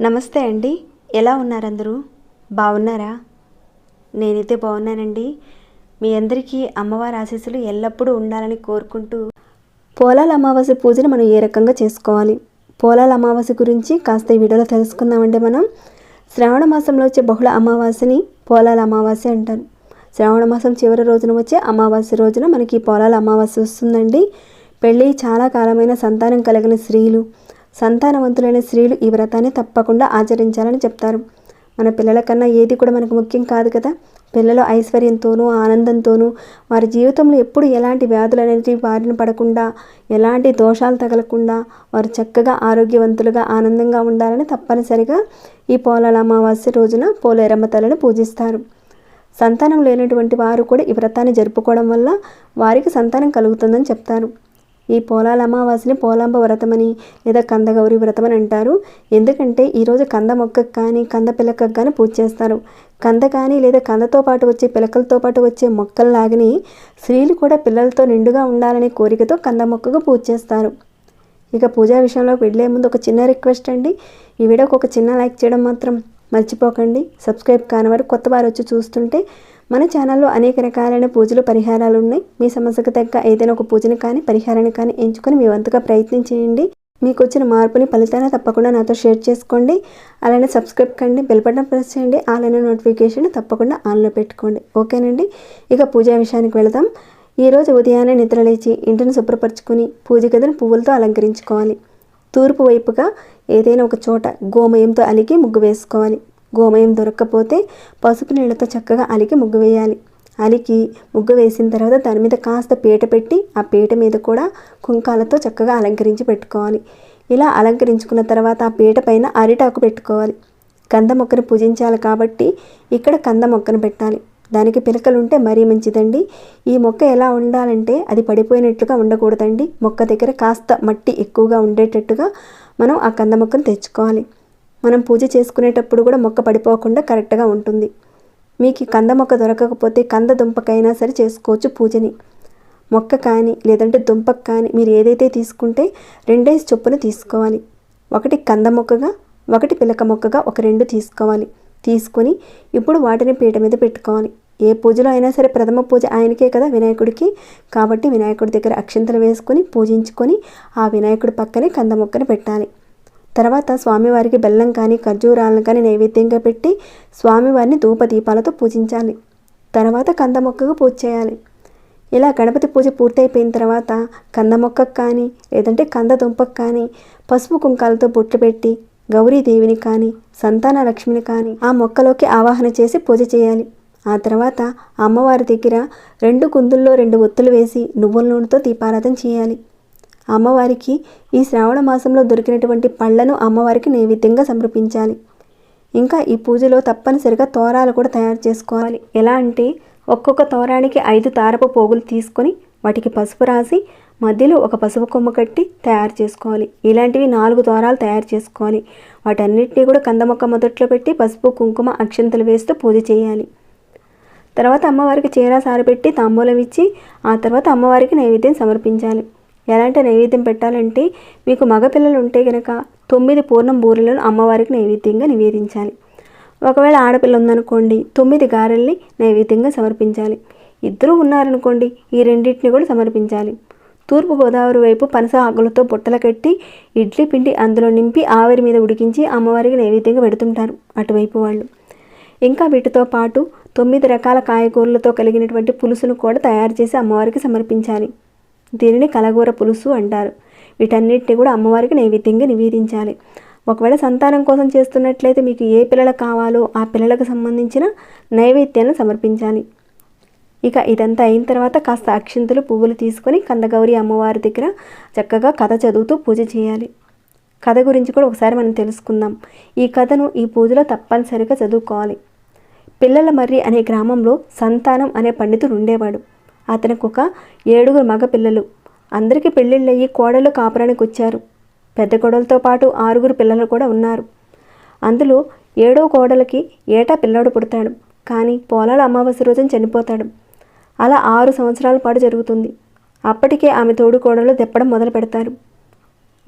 నమస్తే అండి. ఎలా ఉన్నారు అందరూ బాగున్నారా నేనైతే బాగున్నానండి మీ అందరికీ అమ్మవారి ఆశీస్సులు ఎల్లప్పుడూ ఉండాలని కోరుకుంటూ పోలాల అమావాస్య పూజను మనం ఏ రకంగా చేసుకోవాలి? పోలాల అమావాస్య గురించి కాస్త ఈ వీడియోలో తెలుసుకుందామండి మనం. శ్రావణ మాసంలో వచ్చే బహుళ అమావాస్యని పోలాల అమావాస్య అంటారు. శ్రావణ మాసం చివరి రోజున వచ్చే అమావాస్య రోజున మనకి ఈ అమావాస్య వస్తుందండి. పెళ్ళి చాలా కాలమైన సంతానం కలిగిన స్త్రీలు సంతానవంతులైన స్త్రీలు ఈ వ్రతాన్ని తప్పకుండా ఆచరించాలని చెప్తారు. మన పిల్లల కన్నా ఏది కూడా మనకు ముఖ్యం కాదు కదా. పిల్లలు ఐశ్వర్యంతోనూ ఆనందంతోనూ వారి జీవితంలో ఎప్పుడు ఎలాంటి వ్యాధులు అనేవి బారిన పడకుండా ఎలాంటి దోషాలు తగలకుండా వారు చక్కగా ఆరోగ్యవంతులుగా ఆనందంగా ఉండాలని తప్పనిసరిగా ఈ పోలాల అమావాస్య రోజున పోలేరమ్మ తల్లిని పూజిస్తారు. సంతానం లేనటువంటి వారు కూడా ఈ వ్రతాన్ని జరుపుకోవడం వల్ల వారికి సంతానం కలుగుతుందని చెప్తారు. ఈ పోలాల అమావాస్యని పోలాంబ వ్రతమని లేదా కందగౌరి వ్రతం అని అంటారు. ఎందుకంటే ఈరోజు కంద మొక్కకు కానీ కంద పిలకకు కానీ పూజ చేస్తారు. కంద కానీ లేదా కందతో పాటు వచ్చే పిలకలతో పాటు వచ్చే మొక్కల్లాగని స్త్రీలు కూడా పిల్లలతో నిండుగా ఉండాలనే కోరికతో కంద మొక్కకు పూజ చేస్తారు. ఇక పూజా విషయంలోకి వెళ్ళే ముందు ఒక చిన్న రిక్వెస్ట్ అండి. ఈ వీడియోకి ఒక చిన్న లైక్ చేయడం మాత్రం మర్చిపోకండి. సబ్స్క్రైబ్ కాని వారు కొత్త వారు వచ్చి చూస్తుంటే మన ఛానల్లో అనేక రకాలైన పూజలు పరిహారాలు ఉన్నాయి. మీ సమస్యకు తగ్గ ఏదైనా ఒక పూజని కానీ పరిహారాన్ని కానీ ఎంచుకొని మీ వంతుగా ప్రయత్నం చేయండి మీకు వచ్చిన మార్పుని ఫలితాన్ని తప్పకుండా నాతో షేర్ చేసుకోండి. అలానే సబ్స్క్రైబ్ కండి బెల్ బటన్ ప్రెస్ చేయండి. ఆన్లైన్ నోటిఫికేషన్ తప్పకుండా ఆన్లో పెట్టుకోండి. ఓకేనండి? ఇక పూజా విషయానికి వెళదాం. ఈరోజు ఉదయాన్నే నిద్రలేచి ఇంటిని శుభ్రపరచుకుని పూజ గదిని పువ్వులతో అలంకరించుకోవాలి. తూర్పు వైపుగా ఏదైనా ఒక చోట గోమయంతో అలికి ముగ్గు వేసుకోవాలి. గోమయం దొరక్కపోతే పసుపు నీళ్ళతో చక్కగా అలికి ముగ్గు వేయాలి. అలికి ముగ్గు వేసిన తర్వాత దాని మీద కాస్త పీట పెట్టి ఆ పీట మీద కూడా కుంకాలతో చక్కగా అలంకరించి పెట్టుకోవాలి. ఇలా అలంకరించుకున్న తర్వాత ఆ పీట పైన అరిటాకు పెట్టుకోవాలి. కంద మొక్కను పూజించాలి కాబట్టి ఇక్కడ కంద మొక్కను పెట్టాలి. దానికి పిలకలు ఉంటే మరీ మంచిదండి. ఈ మొక్క ఎలా ఉండాలంటే అది పడిపోయినట్లుగా ఉండకూడదండి. మొక్క దగ్గర కాస్త మట్టి ఎక్కువగా ఉండేటట్టుగా మనం ఆ కంద మొక్కను తెచ్చుకోవాలి. మనం పూజ చేసుకునేటప్పుడు కూడా మొక్క పడిపోకుండా కరెక్ట్గా ఉంటుంది. మీకు కంద మొక్క దొరకకపోతే కంద దుంపకైనా సరే చేసుకోవచ్చు పూజని. మొక్క కానీ లేదంటే దుంపకు కానీ మీరు ఏదైతే తీసుకుంటే రెండేసి చొప్పున తీసుకోవాలి. ఒకటి కంద మొక్కగా ఒకటి పిలక మొక్కగా ఒక రెండు తీసుకోవాలి. తీసుకొని ఇప్పుడు వాటిని పీట మీద పెట్టుకోవాలి. ఏ పూజలో అయినా సరే ప్రథమ పూజ ఆయనకే కదా వినాయకుడికి. కాబట్టి వినాయకుడి దగ్గర అక్షంతలు వేసుకొని పూజించుకొని ఆ వినాయకుడి పక్కనే కంద మొక్కను పెట్టాలి. తర్వాత స్వామివారికి బెల్లం కానీ ఖర్జూరాలను కానీ నైవేద్యంగా పెట్టి స్వామివారిని ధూప దీపాలతో పూజించాలి. తర్వాత కంద మొక్కకు పూజ చేయాలి. ఇలా గణపతి పూజ పూర్తయిపోయిన తర్వాత కంద మొక్కకు కానీ లేదంటే కంద దుంపకు కానీ పసుపు కుంకాలతో బొట్లు పెట్టి గౌరీదేవిని కానీ సంతాన లక్ష్మిని కానీ ఆ మొక్కలోకి ఆవాహన చేసి పూజ చేయాలి. ఆ తర్వాత అమ్మవారి దగ్గర రెండు కుందుల్లో రెండు ఒత్తులు వేసి నువ్వుల నూనెతో దీపారాధన చేయాలి. అమ్మవారికి ఈ శ్రావణ మాసంలో దొరికినటువంటి పళ్ళను అమ్మవారికి నైవేద్యంగా సమర్పించాలి. ఇంకా ఈ పూజలో తప్పనిసరిగా తోరాలు కూడా తయారు చేసుకోవాలి. ఎలా అంటే ఒక్కొక్క తోరానికి ఐదు తారపు పోగులు తీసుకొని వాటికి పసుపు రాసి మధ్యలో ఒక పసుపు కొమ్మ కట్టి తయారు చేసుకోవాలి. ఇలాంటివి నాలుగు ద్వారాలు తయారు చేసుకోవాలి. వాటన్నిటినీ కూడా కందమొక్క మొదట్లో పెట్టి పసుపు కుంకుమ అక్షంతలు వేస్తూ పూజ చేయాలి. తర్వాత అమ్మవారికి చీర సారపెట్టి తాంబూలం ఇచ్చి ఆ తర్వాత అమ్మవారికి నైవేద్యం సమర్పించాలి. ఎలాంటి నైవేద్యం పెట్టాలంటే మీకు మగపిల్లలు ఉంటే గనక తొమ్మిది పూర్ణం బూరెలను అమ్మవారికి నైవేద్యంగా నివేదించాలి. ఒకవేళ ఆడపిల్ల ఉందనుకోండి తొమ్మిది గారెల్ని నైవేద్యంగా సమర్పించాలి. ఇద్దరు ఉన్నారనుకోండి ఈ రెండింటిని కూడా సమర్పించాలి. తూర్పుగోదావరి వైపు పనస ఆకులతో బుట్టలు కట్టి ఇడ్లీ పిండి అందులో నింపి ఆవిరి మీద ఉడికించి అమ్మవారికి నైవేద్యంగా పెడుతుంటారు అటువైపు వాళ్ళు. ఇంకా వీటితో పాటు తొమ్మిది రకాల కాయగూరలతో కలిగినటువంటి పులుసును కూడా తయారు చేసి అమ్మవారికి సమర్పించాలి. దీనిని కలగూర పులుసు అంటారు. వీటన్నిటిని కూడా అమ్మవారికి నైవేద్యంగా నివేదించాలి. ఒకవేళ సంతానం కోసం చేస్తున్నట్లయితే మీకు ఏ పిల్లలు కావాలో ఆ పిల్లలకు సంబంధించిన నైవేద్యాలను సమర్పించాలి. ఇక ఇదంతా అయిన తర్వాత కాస్త అక్షింతలు పువ్వులు తీసుకొని కందగౌరి అమ్మవారి దగ్గర చక్కగా కథ చదువుతూ పూజ చేయాలి. కథ గురించి కూడా ఒకసారి మనం తెలుసుకుందాం. ఈ కథను ఈ పూజలో తప్పనిసరిగా చదువుకోవాలి. పిల్లల మర్రి అనే గ్రామంలో సంతానం అనే పండితుడు ఉండేవాడు. అతనికి ఒక ఏడుగురు మగ పిల్లలు అందరికీ పెళ్ళిళ్ళయ్యి కోడలు కాపురానికి వచ్చారు. పెద్ద కోడలతో పాటు ఆరుగురు పిల్లలు కూడా ఉన్నారు. అందులో ఏడో కోడలకి ఏటా పిల్లాడు పుడతాడు. కానీ పోలాల అమావాస్య రోజున చనిపోతాడు. అలా ఆరు సంవత్సరాల పాటు జరుగుతుంది. అప్పటికే ఆమె తోడుకోడలు తెప్పడం మొదలు పెడతారు.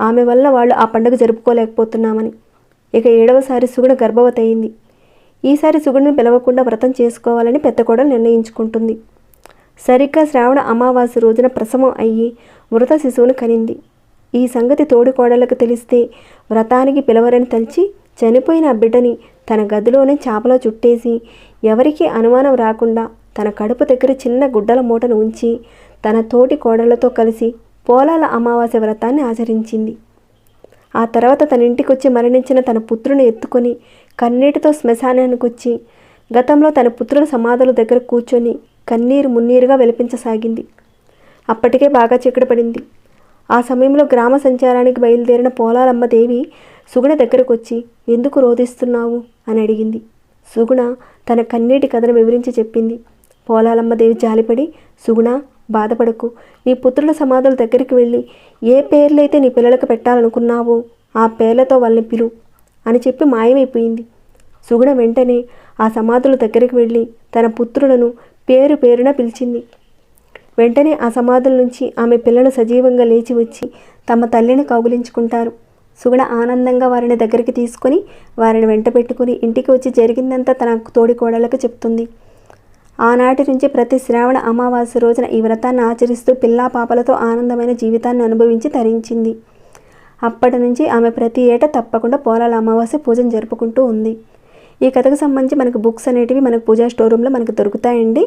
ఆమె వల్ల వాళ్ళు ఆ పండుగ జరుపుకోలేకపోతున్నామని. ఇక ఏడవసారి సుగుణ గర్భవతి అయింది ఈసారి సుగుణను పిలవకుండా వ్రతం చేసుకోవాలని పెద్ద కోడలు నిర్ణయించుకుంటుంది. సరిగ్గా శ్రావణ అమావాస్య రోజున ప్రసవం అయ్యి మృత శిశువును కనింది. ఈ సంగతి తోడుకోడలకు తెలిస్తే వ్రతానికి పిలవరని తలిచి చనిపోయిన ఆ బిడ్డని తన గదిలోనే చాపలో చుట్టేసి ఎవరికీ అనుమానం రాకుండా తన కడుపు దగ్గర చిన్న గుడ్డల మూటను ఉంచి తన తోటి కోడళ్ళతో కలిసి పోలాల అమావాస్య వ్రతాన్ని ఆచరించింది. ఆ తర్వాత తన ఇంటికొచ్చి మరణించిన తన పుత్రుని ఎత్తుకొని కన్నీటితో శ్మశానానికి వచ్చి గతంలో తన పుత్రుల సమాధుల దగ్గర కూర్చొని కన్నీరు మున్నీరుగా వెలిపించసాగింది. అప్పటికే బాగా చీకటి పడింది ఆ సమయంలో గ్రామ సంచారానికి బయలుదేరిన పోలాలమ్మ దేవి సుగుణ దగ్గరకు వచ్చి ఎందుకు రోధిస్తున్నావు? అని అడిగింది. సుగుణ తన కన్నీటి కథను వివరించి చెప్పింది. పోలాలమ్మదేవి జాలిపడి సుగుణ బాధపడకు. నీ పుత్రుల సమాధుల దగ్గరికి వెళ్ళి ఏ పేర్లైతే నీ పిల్లలకు పెట్టాలనుకున్నావో ఆ పేర్లతో వాళ్ళని పిలు అని చెప్పి మాయమైపోయింది. సుగుణ వెంటనే ఆ సమాధుల దగ్గరికి వెళ్ళి తన పుత్రులను పేరు పేరున పిలిచింది. వెంటనే ఆ సమాధుల నుంచి ఆమె పిల్లలు సజీవంగా లేచి వచ్చి తమ తల్లిని కౌగులించుకుంటారు. సుగుణ ఆనందంగా వారిని దగ్గరికి తీసుకొని వారిని వెంట పెట్టుకుని ఇంటికి వచ్చి జరిగిందంతా తన తోడికోడలకు చెప్తుంది. ఆనాటి నుంచి ప్రతి శ్రావణ అమావాస్య రోజున ఈ వ్రతాన్ని ఆచరిస్తూ పిల్లా పాపలతో ఆనందమైన జీవితాన్ని అనుభవించి తరించింది. అప్పటి నుంచి ఆమె ప్రతి ఏటా తప్పకుండా పోలాల అమావాస్య పూజను జరుపుకుంటూ ఉంది. ఈ కథకు సంబంధించి మనకు బుక్స్ అనేటివి మనకు పూజా స్టోర్ రూమ్లో మనకు దొరుకుతాయండి.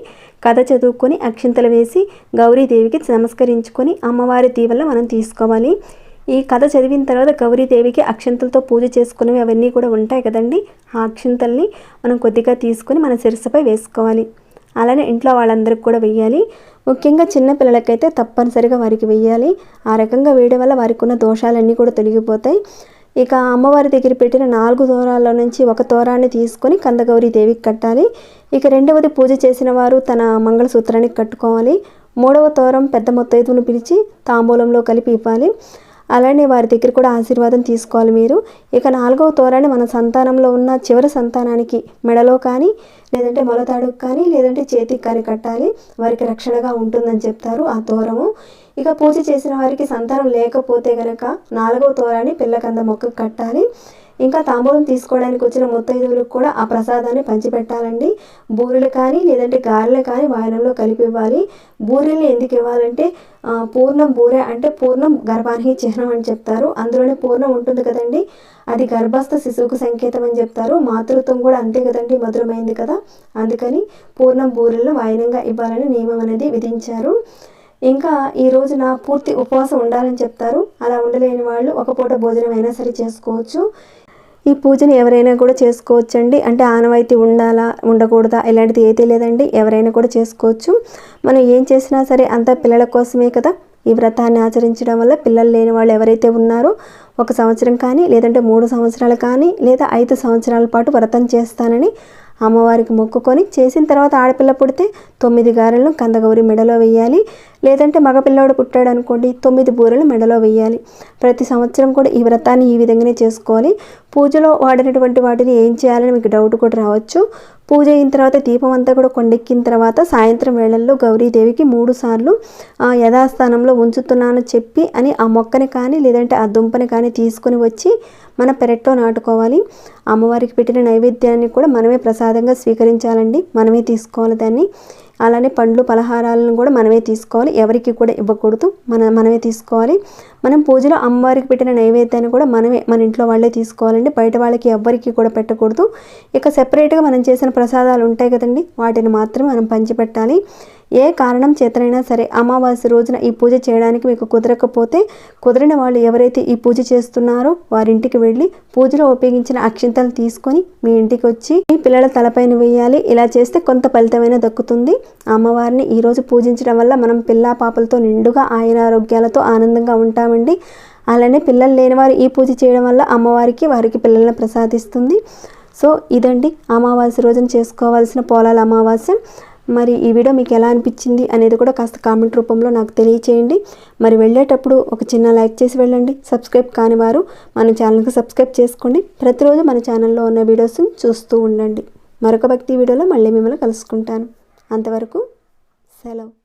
కథ చదువుకొని అక్షింతలు వేసి గౌరీదేవికి నమస్కరించుకొని అమ్మవారి దీవెన మనం తీసుకోవాలి. ఈ కథ చదివిన తర్వాత గౌరీదేవికి అక్షంతలతో పూజ చేసుకునేవి అవన్నీ కూడా ఉంటాయి కదండి. ఆ అక్షింతల్ని మనం కొద్దిగా తీసుకొని మన శిరస్సుపై వేసుకోవాలి. అలానే ఇంట్లో వాళ్ళందరికి కూడా వెయ్యాలి. ముఖ్యంగా చిన్నపిల్లలకైతే తప్పనిసరిగా వారికి వెయ్యాలి. ఆ రకంగా వేయడం వల్ల వారికి ఉన్న దోషాలన్నీ కూడా తొలగిపోతాయి. ఇక అమ్మవారి దగ్గర పెట్టిన నాలుగు దూరాల్లో నుంచి ఒక తోరాన్ని తీసుకొని కందగౌరి దేవికి కట్టాలి. ఇక రెండవది పూజ చేసిన వారు తన మంగళసూత్రానికి కట్టుకోవాలి. మూడవ తోరం పెద్ద మొత్తైదును పిలిచి తాంబూలంలో కలిపి ఇవ్వాలి. అలానే వారి దగ్గర కూడా ఆశీర్వాదం తీసుకోవాలి మీరు. ఇక నాలుగవ తోరాన్ని మన సంతానంలో ఉన్న చివరి సంతానానికి మెడలో కానీ లేదంటే మొలతాడుకు కానీ లేదంటే చేతికి కానీ కట్టాలి. వారికి రక్షణగా ఉంటుందని చెప్తారు ఆ తోరము. ఇక పూజ చేసిన వారికి సంతానం లేకపోతే గనక నాలుగవ తోరాన్ని పిల్లకంద మొక్కకు కట్టాలి. ఇంకా తాంబూలం తీసుకోవడానికి వచ్చిన ముత్తైదువులకు కూడా ఆ ప్రసాదాన్ని పంచిపెట్టాలండి. బూరెలు కానీ లేదంటే గారెలు కానీ వాయనంలో కలిపి ఇవ్వాలి. బూరెల్ని ఎందుకు ఇవ్వాలంటే పూర్ణం బూరె అంటే పూర్ణం గర్భానికి చిహ్నం అని చెప్తారు. అందులోనే పూర్ణం ఉంటుంది కదండి. అది గర్భస్థ శిశువుకు సంకేతం అని చెప్తారు. మాతృత్వం కూడా అంతే కదండి మధురమైంది కదా. అందుకని పూర్ణం బూరెలను వాయనంగా ఇవ్వాలని నియమం అనేది విధించారు. ఇంకా ఈ రోజున పూర్తి ఉపవాసం ఉండాలని చెప్తారు. అలా ఉండలేని వాళ్ళు ఒక పూట భోజనం అయినా సరే చేసుకోవచ్చు. ఈ పూజని ఎవరైనా కూడా చేసుకోవచ్చండి. అంటే ఆనవాయితీ ఉండాలా ఉండకూడదా ఇలాంటిది ఏదీ లేదండి. ఎవరైనా కూడా చేసుకోవచ్చు. మనం ఏం చేసినా సరే అంతా పిల్లల కోసమే కదా ఈ వ్రతాన్ని ఆచరించడం వల్ల పిల్లలు లేని వాళ్ళు ఎవరైతే ఉన్నారో ఒక సంవత్సరం కానీ లేదంటే మూడు సంవత్సరాలు కానీ లేదా ఐదు సంవత్సరాల పాటు వ్రతం చేస్తానని అమ్మవారికి మొక్కుకొని చేసిన తర్వాత ఆడపిల్ల పుడితే తొమ్మిది గారెలను కందగౌరి మెడలో వేయాలి లేదంటే మగపిల్లాడు పుట్టాడు అనుకోండి తొమ్మిది బూరెలు మెడలో వేయాలి ప్రతి సంవత్సరం కూడా ఈ వ్రతాన్ని ఈ విధంగానే చేసుకోవాలి. పూజలో వాడినటువంటి వాటిని ఏం చేయాలని మీకు డౌట్ కూడా రావచ్చు. పూజ అయిన తర్వాత దీపం అంతా కూడా కొండెక్కిన తర్వాత సాయంత్రం వేళల్లో గౌరీదేవికి మూడు సార్లు ఆ, యథాస్థానంలో ఉంచుతున్నాను చెప్పి అని ఆ మొక్కని కానీ లేదంటే ఆ దుంపని కానీ తీసుకొని వచ్చి మన పెరట్లో నాటుకోవాలి. అమ్మవారికి పెట్టిన నైవేద్యాన్ని కూడా మనమే ప్రసాదంగా స్వీకరించాలండి. మనమే తీసుకోవాలి దాన్ని. అలానే పండ్లు పలహారాలను కూడా మనమే తీసుకోవాలి. ఎవరికి కూడా ఇవ్వకూడదు. మన మనమే తీసుకోవాలి. మనం పూజలో అమ్మవారికి పెట్టిన నైవేద్యాన్ని కూడా మనమే మన ఇంట్లో వాళ్ళే తీసుకోవాలండి. బయట వాళ్ళకి ఎవ్వరికి కూడా పెట్టకూడదు. ఇక సెపరేట్గా మనం చేసిన ప్రసాదాలు ఉంటాయి కదండి. వాటిని మాత్రం మనం పంచిపెట్టాలి. ఏ కారణం చేతనైనా సరే అమావాస్య రోజున ఈ పూజ చేయడానికి మీకు కుదరకపోతే కుదిరిన వాళ్ళు ఎవరైతే ఈ పూజ చేస్తున్నారో వారింటికి వెళ్ళి పూజలో ఉపయోగించిన అక్షింతలు తీసుకొని మీ ఇంటికి వచ్చి మీ పిల్లల తలపైన వేయాలి. ఇలా చేస్తే కొంత ఫలితమైన దక్కుతుంది. అమ్మవారిని ఈరోజు పూజించడం వల్ల మనం పిల్లా పాపలతో నిండుగా ఆయన ఆరోగ్యాలతో ఆనందంగా ఉంటామండి. అలానే పిల్లలు లేనివారు ఈ పూజ చేయడం వల్ల అమ్మవారికి వారికి పిల్లలను ప్రసాదిస్తుంది. సో ఇదండి అమావాస్య రోజున చేసుకోవాల్సిన పోలాల అమావాస్య. మరి ఈ వీడియో మీకు ఎలా అనిపించింది అనేది కూడా కాస్త కామెంట్ రూపంలో నాకు తెలియచేయండి. మరి వెళ్ళేటప్పుడు ఒక చిన్న లైక్ చేసి వెళ్ళండి. సబ్స్క్రైబ్ కాని వారు మన ఛానల్కి సబ్స్క్రైబ్ చేసుకోండి. ప్రతిరోజు మన ఛానల్లో ఉన్న వీడియోస్ని చూస్తూ ఉండండి. మరొక భక్తి వీడియోలో మళ్ళీ మిమ్మల్ని కలుసుకుంటాను. అంతవరకు సెలవు.